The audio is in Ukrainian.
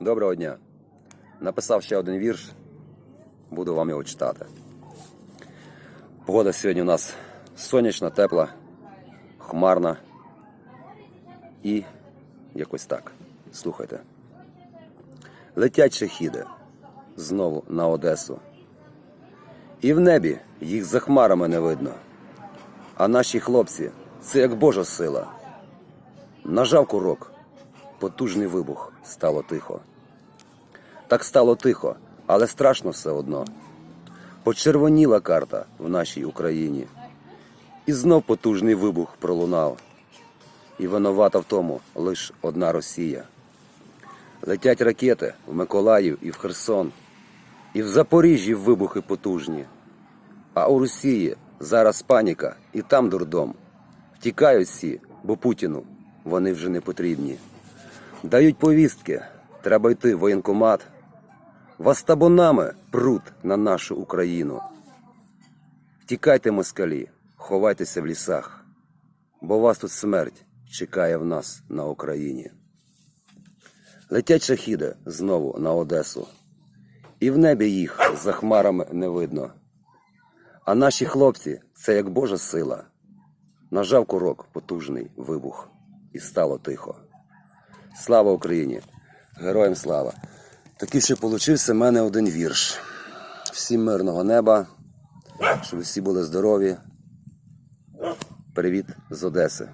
Доброго дня. Написав ще один вірш. Буду вам його читати. Погода сьогодні у нас сонячна, тепла, хмарна і якось так. Слухайте. Летять шахіди знову на Одесу. І в небі їх за хмарами не видно. А наші хлопці це як Божа сила. Нажав курок, потужний вибух, стало тихо. Так стало тихо, але страшно все одно. Почервоніла карта в нашій Україні. І знов потужний вибух пролунав. І винувата в тому лиш одна Росія. Летять ракети в Миколаїв і в Херсон, і в Запоріжжі вибухи потужні. А у Росії зараз паніка і там дурдом. Втікають всі, бо Путіну вони вже не потрібні. Дають повістки, треба йти в воєнкомат. Вас табунами прут на нашу Україну. Втікайте, москалі, ховайтеся в лісах, бо вас тут смерть чекає в нас на Україні. Летять шахіди знову на Одесу, і в небі їх за хмарами не видно. А наші хлопці це як Божа сила. Нажав курок потужний вибух, і стало тихо. Слава Україні! Героям слава! Такий ще получився в мене один вірш. Всім мирного неба, щоб всі були здорові. Привіт з Одеси.